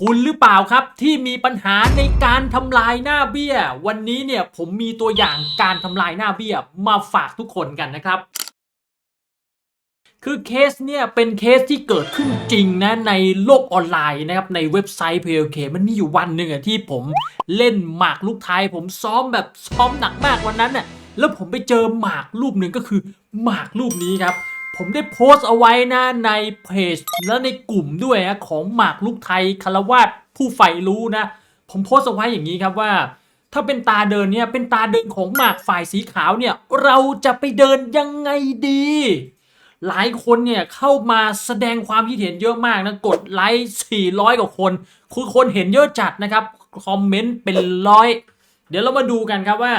คุณหรือเปล่าครับที่มีปัญหาในการทำลายหน้าเบี้ย วันนี้เนี่ยผมมีตัวอย่างการทำลายหน้าเบี้ยมาฝากทุกคนกันนะครับ คือเคสเนี่ยเป็นเคสที่เกิดขึ้นจริงนะในโลกออนไลน์นะครับในเว็บไซต์ PLK มันมีอยู่วันหนึ่งอะที่ผมเล่นหมากลูกไทย ผมซ้อมแบบซ้อมหนักมากวันนั้นน่ะแล้วผมไปเจอหมากรูปหนึ่งก็คือหมากรูปนี้ครับ ผมได้โพสต์เอาไว้นะในเพจและในกลุ่มด้วยนะของหมากลูกไทยคารวาสผู้ใฝ่รู้นะ ผมโพสต์เอาไว้อย่างนี้ครับว่า ถ้าเป็นตาเดินเนี่ยเป็นตาเดินของหมากฝ่ายสีขาวเนี่ยเราจะไปเดินยังไงดี หลายคนเนี่ยเข้ามาแสดงความคิดเห็นเยอะมากนะกดไลค์400 กว่าคน คือคนเห็นเยอะจัดนะครับคอมเมนต์เป็นร้อย เดี๋ยวเรามาดูกันครับว่า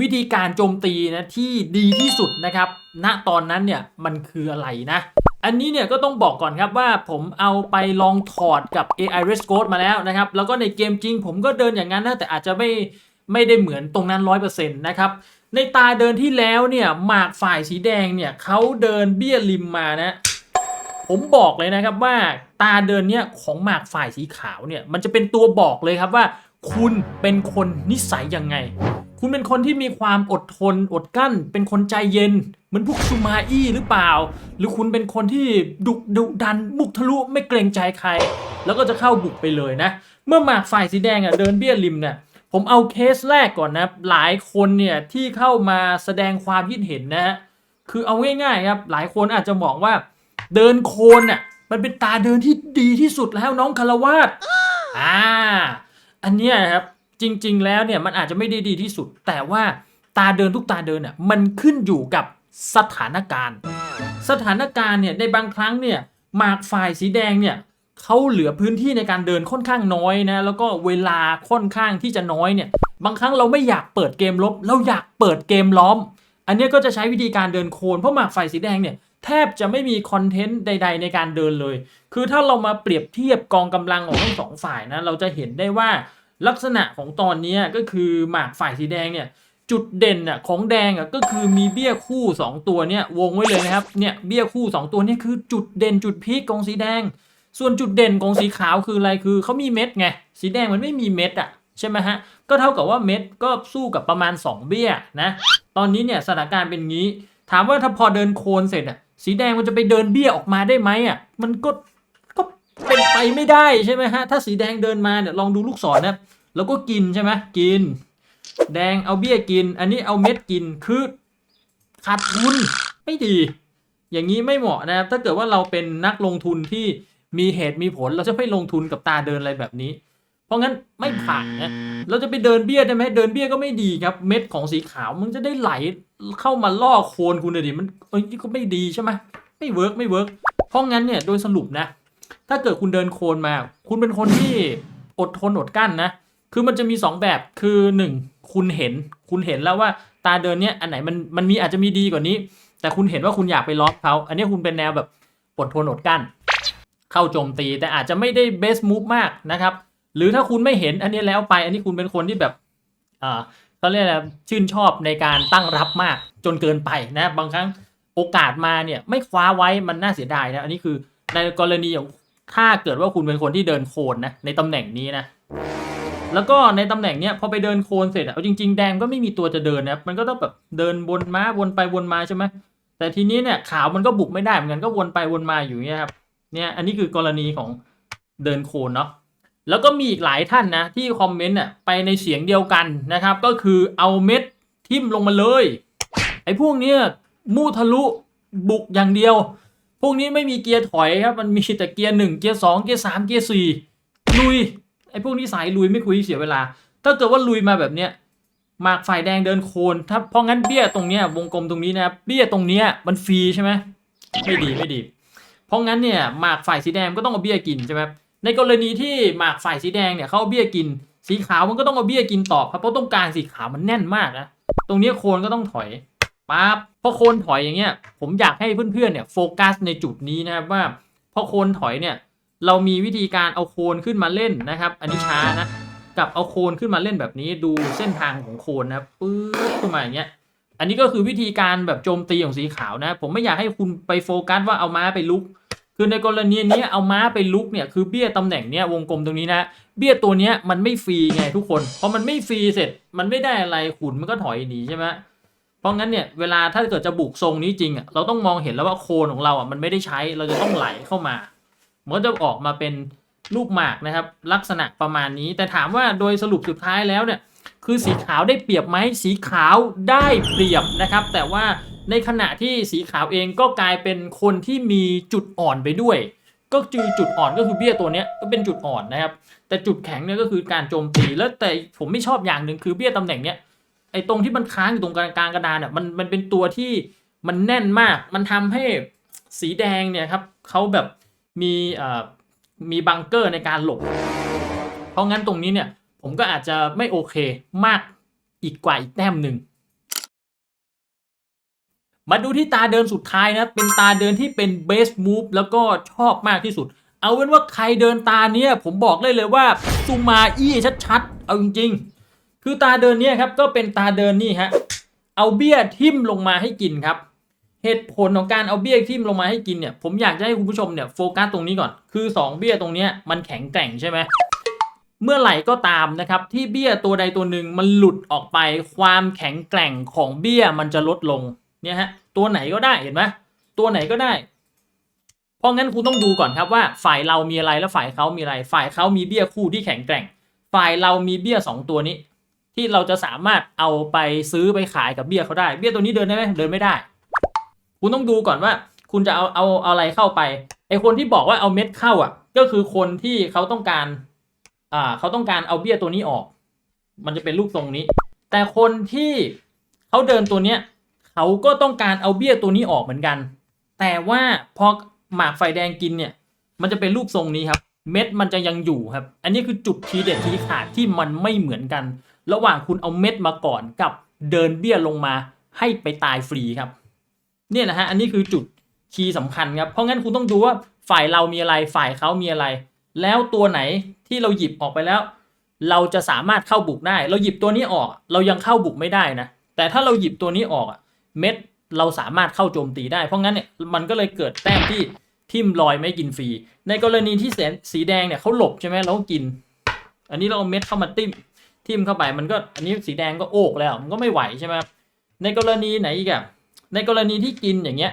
วิธีการโจมตีนะที่ดีที่สุดนะครับ ณตอนนั้นเนี่ยมันคืออะไรนะ อันนี้เนี่ยก็ต้องบอกก่อนครับว่าผมเอาไปลองถอดกับ AI Res Code มาแล้วนะครับ แล้วก็ในเกมจริงผมก็เดินอย่างนั้นนะแต่อาจจะไม่ไม่ได้เหมือนตรงนั้น 100%นะครับในตาเดินที่แล้วเนี่ยหมากฝ่ายสีแดงเนี่ยเขาเดินเบี้ยริมมานะผมบอกเลยนะครับว่าตาเดินเนี่ยของหมากฝ่ายสีขาวเนี่ยมันจะเป็นตัวบอกเลยครับว่า คุณเป็นคนนิสัยยังไง คุณเป็นคนที่มีความอดทนอดกั้น เป็นคนใจเย็น เหมือนพวกซูมาอี้หรือเปล่า หรือคุณเป็นคนที่ดุดุดันมุกทะลุไม่เกรงใจใคร แล้วก็จะเข้าบุกไปเลยนะ เมื่อหมากฝ่ายสีแดงอะเดินเบี้ยริมเนี่ยผมเอาเคสแรกก่อนนะ หลายคนเนี่ยที่เข้ามาแสดงความคิดเห็นนะฮะคือเอาง่ายๆครับหลายคนอาจจะบอกว่าเดินโคนอะมันเป็นตาเดินที่ดีที่สุดแล้วน้องคารวาสอ่า อันเนี้ยครับ จริง ๆ แล้วเนี่ยมันอาจจะไม่ได้ดีที่สุด แต่ว่าตาเดินทุกตาเดินอะมันขึ้นอยู่กับสถานการณ์ สถานการณ์เนี่ยในบางครั้งเนี่ยหมากฝ่ายสีแดงเนี่ยเขาเหลือพื้นที่ในการเดินค่อนข้างน้อยนะแล้วก็เวลาค่อนข้างที่จะน้อยเนี่ยบางครั้งเราไม่อยากเปิดเกมลบ เราอยากเปิดเกมล้อม อันนี้ก็จะใช้วิธีการเดินโคนเพราะหมากฝ่ายสีแดงเนี่ยแทบจะไม่มีคอนเทนต์ใด ๆ ในการเดินเลย คือถ้าเรามาเปรียบเทียบกองกำลังของทั้งสองฝ่ายนะเราจะเห็นได้ว่า ลักษณะของตอนนี้ก็คือหมากฝ่ายสีแดงเนี่ยจุดเด่นอะของแดงอะก็คือมีเบี้ยคู่ 2 ตัวเนี่ยวงไว้เลยนะครับเนี่ยเบี้ยคู่ 2 ตัวนี่คือจุดเด่นจุดพีคของสีแดง ส่วนจุดเด่นของสีขาวคืออะไรคือเขามีเม็ดไงสีแดงมันไม่มีเม็ดอะใช่ไหมฮะก็เท่ากับว่าเม็ดก็สู้กับประมาณ 2 เบี้ยนะตอนนี้เนี่ยสถานการณ์เป็นงี้ ถามว่าถ้าพอเดินโคนเสร็จอะสีแดงมันจะไปเดินเบี้ยออกมาได้ไหมอะมันก็ เป็นไปไม่ได้ใช่ไหมฮะ ถ้าสีแดงเดินมาเนี่ยลองดูลูกศรนะแล้วก็กินใช่ไหมกิน แดงเอาเบี้ยกิน อันนี้เอาเม็ดกินคือขาดทุนไม่ดี อย่างนี้ไม่เหมาะนะครับ ถ้าเกิดว่าเราเป็นนักลงทุนที่มีเหตุมีผลเราจะไม่ลงทุนกับตาเดินอะไรแบบนี้ เพราะงั้นไม่ผ่านนะเราจะไปเดินเบี้ยได้ไหมเดินเบี้ยก็ไม่ดีครับ เม็ดของสีขาวมันจะได้ไหลเข้ามาล่อโคนคุณเลยดิมันเอ้ยก็ไม่ดีใช่ไหมไม่เวิร์กไม่เวิร์กเพราะงั้นเนี่ยโดยสรุปนะ ถ้าเกิดคุณเดินโคนมา คุณเป็นคนที่อดทนอดกั้นนะ คือมันจะมี 2 แบบคือ 1 คุณเห็น คุณเห็นแล้วว่าตาเดินเนี้ยอันไหนมันมันมีอาจจะมีดีกว่านี้ แต่คุณเห็นว่าคุณอยากไปล็อกเขาอันนี้คุณเป็นแนวแบบอดทนอดกั้น เข้าโจมตีแต่อาจจะไม่ได้เบสมูฟมากนะครับ หรือถ้าคุณไม่เห็นอันนี้แล้วไป อันนี้คุณเป็นคนที่แบบอ่าเขาเรียกอะไรชื่นชอบในการตั้งรับมากจนเกินไปนะบางครั้งโอกาสมาเนี่ยไม่คว้าไว้มันน่าเสียดายนะอันนี้คือในกรณีของ ถ้าเกิดว่าคุณเป็นคนที่เดินโคนนะในตำแหน่งนี้นะ แล้วก็ในตำแหน่งเนี้ยพอไปเดินโคนเสร็จอะเอาจริง ๆ แดงก็ไม่มีตัวจะเดินนะมันก็ต้องแบบเดินวนมาวนไปวนมาใช่ไหมแต่ทีนี้เนี่ยขาวมันก็บุกไม่ได้เหมือนกันก็วนไปวนมาอยู่เนี่ยครับเนี่ยอันนี้คือกรณีของเดินโคนเนาะแล้วก็มีอีกหลายท่านนะที่คอมเมนต์อะไปในเสียงเดียวกันนะครับ ก็คือเอาเม็ดทิ่มลงมาเลย ไอ้พวกเนี้ยมูทะลุบุกอย่างเดียว พวกนี้ไม่มีเกียร์ถอยครับ มันมีแต่เกียร์หนึ่งเกียร์สองเกียร์สามเกียร์สี่ลุยไอ้พวกนี้สายลุยไม่คุยเสียเวลา ถ้าเกิดว่าลุยมาแบบเนี้ยหมากฝ่ายแดงเดินโคนถ้าเพราะงั้นเบี้ยตรงเนี้ยวงกลมตรงนี้นะครับเบี้ยตรงเนี้ยมันฟรีใช่ไหมไม่ดีไม่ดี เพราะงั้นเนี่ยหมากฝ่ายสีแดงก็ต้องเอาเบี้ยกินใช่ไหมในกรณีที่หมากฝ่ายสีแดงเนี่ยเขาเอาเบี้ยกิน สีขาวมันก็ต้องเอาเบี้ยกินตอบครับเพราะต้องการสีขาวมันแน่นมากนะตรงนี้โคนก็ต้องถอย ปั๊บพอโคนถอยอย่างเงี้ยผมอยากให้เพื่อนๆเนี่ยโฟกัสในจุดนี้นะครับว่าพอโคนถอยเนี่ยเรามีวิธีการเอาโคนขึ้นมาเล่นนะครับ อันนี้ช้านะกับเอาโคนขึ้นมาเล่นแบบนี้ดูเส้นทางของโคนนะครับปื๊ดขึ้นมาอย่างเงี้ยอันนี้ก็คือวิธีการแบบโจมตีของสีขาวนะ ผมไม่อยากให้คุณไปโฟกัสว่าเอาม้าไปลุก คือในกรณีนี้เอาม้าไปลุกเนี่ยคือเบี้ยตำแหน่งเนี้ยวงกลมตรงนี้นะ เบี้ยตัวเนี้ยมันไม่ฟรีไงทุกคนพอมันไม่ฟรีเสร็จ มันไม่ได้อะไรขุนมันก็ถอยหนีใช่ไหม เพราะงั้นเนี่ยเวลาถ้าเกิดจะบุกทรงนี้จริงอะเราต้องมองเห็นแล้วว่าโคนของเราอะมันไม่ได้ใช้เราจะต้องไหลเข้ามามันก็จะออกมาเป็นลูกหมากนะครับ ลักษณะประมาณนี้ แต่ถามว่าโดยสรุปสุดท้ายแล้วเนี่ยคือสีขาวได้เปรียบไหมสีขาวได้เปรียบนะครับ แต่ว่าในขณะที่สีขาวเองก็กลายเป็นคนที่มีจุดอ่อนไปด้วย ก็คือจุดอ่อนก็คือเบี้ยตัวเนี้ยก็เป็นจุดอ่อนนะครับ แต่จุดแข็งเนี่ยก็คือการโจมตีแล้วแต่ผมไม่ชอบอย่างหนึ่งคือเบี้ยตำแหน่งเนี้ย ไอ้ตรงที่มันค้างอยู่ตรงกลางกระดานอะมันมันเป็นตัวที่มันแน่นมาก มันทำให้สีแดงเนี่ยครับเขาแบบมีเอ่อมีบังเกอร์ในการหลบ เพราะงั้นตรงนี้เนี่ยผมก็อาจจะไม่โอเคมากอีกกว่าอีกแต้มหนึ่ง มาดูที่ตาเดินสุดท้ายนะ เป็นตาเดินที่เป็นเบสมูฟแล้วก็ชอบมากที่สุด เอาเป็นว่าใครเดินตาเนี้ยผมบอกเลยเลยว่าซูมาอี้ชัดๆ เอาจริงๆ คือตาเดินเนี้ยครับก็เป็นตาเดินนี่ฮะเอาเบี้ยทิ่มลงมาให้กินครับ เหตุผลของการเอาเบี้ยทิ่มลงมาให้กินเนี่ยผมอยากจะให้คุณผู้ชมเนี่ยโฟกัสตรงนี้ก่อนคือสองเบี้ยตรงนี้มันแข็งแกร่งใช่ไหมเมื่อไหร่ก็ตามนะครับที่เบี้ยตัวใดตัวหนึ่งมันหลุดออกไปความแข็งแกร่งของเบี้ยมันจะลดลงเนี่ยฮะตัวไหนก็ได้เห็นไหมตัวไหนก็ได้ เพราะงั้นคุณต้องดูก่อนครับว่าฝ่ายเรามีอะไรแล้วฝ่ายเขามีอะไร ฝ่ายเขามีเบี้ยคู่ที่แข็งแกร่ง ฝ่ายเรามีเบี้ยสองตัวนี้ ที่เราจะสามารถเอาไปซื้อไปขายกับเบี้ยเขาได้ เบี้ยตัวนี้เดินได้ไหมเดินไม่ได้ คุณต้องดูก่อนว่า คุณจะเอาเอาเอาอะไรเข้าไปไอคนที่บอกว่าเอาเม็ดเข้าอะ ก็คือคนที่เขาต้องการอ่าเขาต้องการเอาเบี้ยตัวนี้ออก มันจะเป็นรูปทรงนี้ แต่คนที่เขาเดินตัวเนี้ยเขาก็ต้องการเอาเบี้ยตัวนี้ออกเหมือนกัน แต่ว่าพอหมากไฟแดงกินเนี่ย มันจะเป็นรูปทรงนี้ครับ เม็ดมันจะยังอยู่ครับ อันนี้คือจุดทีเด็ดทีขาดที่มันไม่เหมือนกัน ระหว่างคุณเอาเม็ดมาก่อนกับเดินเบี้ยลงมาให้ไปตายฟรีครับ เนี่ยนะฮะอันนี้คือจุดคีย์สำคัญครับ เพราะงั้นคุณต้องดูว่าฝ่ายเรามีอะไรฝ่ายเขามีอะไร แล้วตัวไหนที่เราหยิบออกไปแล้ว เราจะสามารถเข้าบุกได้ เราหยิบตัวนี้ออก เรายังเข้าบุกไม่ได้นะ แต่ถ้าเราหยิบตัวนี้ออกอะเม็ดเราสามารถเข้าโจมตีได้ เพราะงั้นเนี่ยมันก็เลยเกิดแต้มที่ทิ่มลอยไม่กินฟรี ในกรณีที่แสนสีแดงเนี่ยเขาหลบใช่ไหมเราก็กิน อันนี้เราเอาเม็ดเข้ามาติ้ม ทิ่มเข้าไปมันก็อันนี้สีแดงก็โอกแล้วมันก็ไม่ไหวใช่ไหมครับในกรณีไหนอีกอะในกรณีที่กินอย่างเงี้ย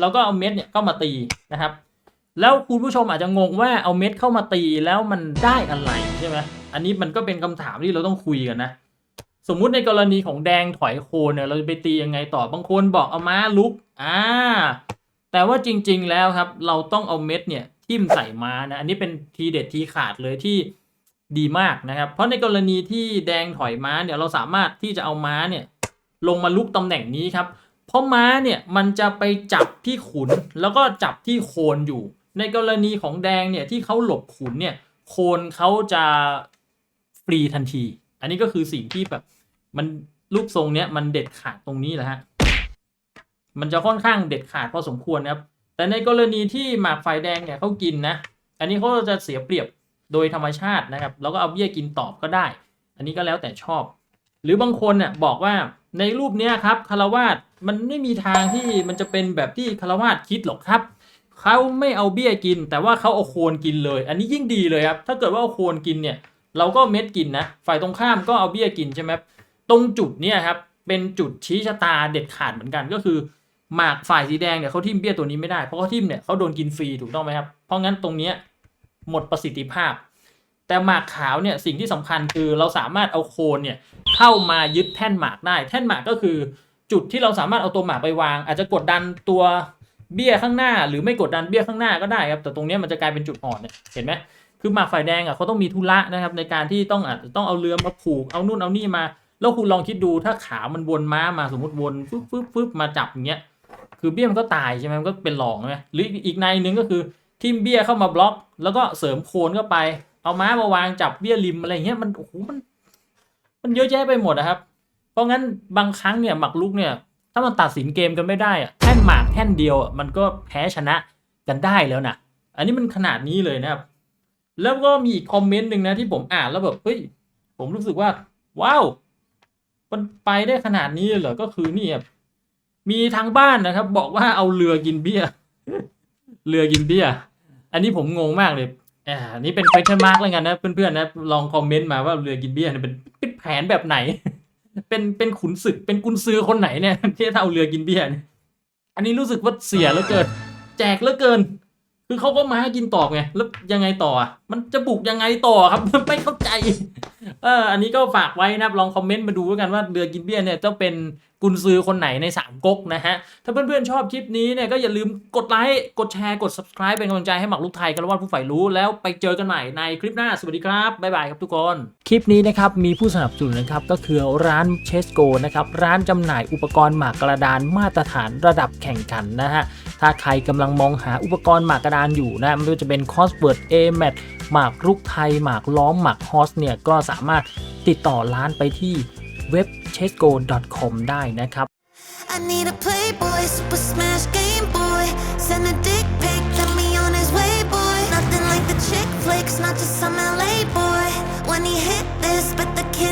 เราก็เอาเม็ดเนี่ยเข้ามาตีนะครับ แล้วคุณผู้ชมอาจจะงงว่าเอาเม็ดเข้ามาตีแล้วมันได้อะไรใช่ไหมอันนี้มันก็เป็นคำถามที่เราต้องคุยกันนะ สมมุติในกรณีของแดงถอยโคนเนี่ยเราจะไปตียังไงต่อบางคนบอกเอาม้าลุกอ่าแต่ว่าจริงๆแล้วครับ เราต้องเอาเม็ดเนี่ยทิ่มใส่ม้านะอันนี้เป็นทีเด็ดทีขาดเลยที่ ดีมากนะครับ เพราะในกรณีที่แดงถอยม้าเนี่ยเราสามารถที่จะเอาม้าเนี่ยลงมาลุกตำแหน่งนี้ครับ เพราะม้าเนี่ยมันจะไปจับที่ขุนแล้วก็จับที่โคนอยู่ ในกรณีของแดงเนี่ยที่เขาหลบขุนเนี่ยโคนเขาจะฟรีทันที อันนี้ก็คือสิ่งที่แบบมันรูปทรงเนี้ยมันเด็ดขาดตรงนี้แหละฮะ มันจะค่อนข้างเด็ดขาดพอสมควรนะครับ แต่ในกรณีที่หมากไฟแดงเนี่ยเขากินนะ อันนี้เขาจะเสียเปรียบ โดยธรรมชาตินะครับแล้วก็เอาเบี้ยกินตอบก็ได้ อันนี้ก็แล้วแต่ชอบ หรือบางคนเนี่ยบอกว่าในรูปเนี้ยครับคารวาสมันไม่มีทางที่มันจะเป็นแบบที่คารวาสคิดหรอกครับเขาไม่เอาเบี้ยกิน แต่ว่าเขาเอาโคนกินเลย อันนี้ยิ่งดีเลยครับถ้าเกิดว่าเอาโคนกินเนี่ยเราก็เม็ดกินนะฝ่ายตรงข้ามก็เอาเบี้ยกินใช่ไหมตรงจุดเนี่ยครับเป็นจุดชี้ชะตาเด็ดขาดเหมือนกันก็คือหมากฝ่ายสีแดงเนี่ยเขาทิ่มเบี้ยตัวนี้ไม่ได้เพราะเขาทิ่มเนี่ยเขาโดนกินฟรีถูกต้องไหมครับเพราะงั้นตรงเนี้ย หมดประสิทธิภาพ แต่หมากขาวเนี่ยสิ่งที่สำคัญคือเราสามารถเอาโคนเนี่ยเข้ามายึดแท่นหมากได้ แท่นหมากก็คือจุดที่เราสามารถเอาตัวหมากไปวาง อาจจะกดดันตัวเบี้ยข้างหน้า หรือไม่กดดันเบี้ยข้างหน้าก็ได้ครับแต่ตรงนี้มันจะกลายเป็นจุดอ่อนเนี่ยเห็นไหมคือหมากฝ่ายแดงอะเขาต้องมีธุระนะครับในการที่ต้องอาจจะต้องเอาเรือมาผูกเอานู่นเอานี่มา แล้วคุณลองคิดดูถ้าขามันวนม้ามาสมมติวนฟึบฟึบฟึบมาจับอย่างเงี้ยคือเบี้ยมันก็ตายใช่ไหมมันก็เป็นหลองใช่ไหมหรืออีกในหนึ่งก็คือ ทิมเบี้ยเข้ามาบล็อก แล้วก็เสริมโคนเข้าไป เอาม้ามาวางจับเบี้ยริมอะไรเงี้ยมันโอ้โหมัน มันเยอะแยะไปหมดนะครับ เพราะงั้นบางครั้งเนี่ยหมักลุกเนี่ย ถ้ามันตัดสินเกมกันไม่ได้อะแท่นหมากแท่นเดียวมันก็แพ้ชนะกันได้แล้วนะอันนี้มันขนาดนี้เลยนะครับ แล้วก็มีอีกคอมเมนต์หนึ่งนะที่ผมอ่านแล้วแบบเฮ้ยผมรู้สึกว่า ว้าวมันไปได้ขนาดนี้เหรอก็คือนี่ครับมีทางบ้านนะครับ บอกว่าเอาเรือกินเบี้ย เรือกินเบี้ย อันนี้ผมงงมากเลยอ่านี่เป็น question mark แล้วกันนะเพื่อนๆนะลองคอมเมนต์มาว่าเรือกินเบี้ยเนี่ยเป็นเป็นแผนแบบไหน เป็นเป็นขุนศึกเป็นกุนซือคนไหนเนี่ยที่จะเอาเรือกินเบี้ยเนี่ยอันนี้รู้สึกว่าเสียเหลือเกิน แจกเหลือเกิน คือเขาก็มาให้กินตอบไงแล้วยังไงต่ออะ มันจะบุกยังไงต่อครับไม่เข้าใจเอออันนี้ก็ฝากไว้นะครับลองคอมเมนต์มาดูแล้วกันว่าเรือกินเบี้ยเนี่ยจะเป็นกุนซือคนไหนในสามก๊กนะฮะ ถ้าเพื่อนๆชอบคลิปนี้เนี่ยก็อย่าลืมกดไลค์กดแชร์กด subscribe เป็นกำลังใจให้หมักลูกไทยกันว่าผู้ใฝ่รู้แล้วไปเจอกันใหม่ในคลิปหน้า สวัสดีครับ บ๊ายบายครับทุกคน คลิปนี้นะครับ มีผู้สนับสนุนนะครับ ก็คือร้านเชสโกนะครับ ร้านจำหน่ายอุปกรณ์หมากกระดานมาตรฐานระดับแข่งขันนะฮะถ้าใครกำลังมองหาอุปกรณ์หมากกระดานอยู่นะไม่ว่าจะเป็นคอสเวิร์ดเอแมท หมากรุกไทย หมากล้อม หมากฮอสเนี่ยก็สามารถติดต่อร้านไปที่เว็บ c h e s g o c o m ได้นะครับ I need a playboy, super smash game boy. Send a dick pic, let me on his way, boy. Nothing like the chick flicks, not just some LA boy. When he hit this, but the kid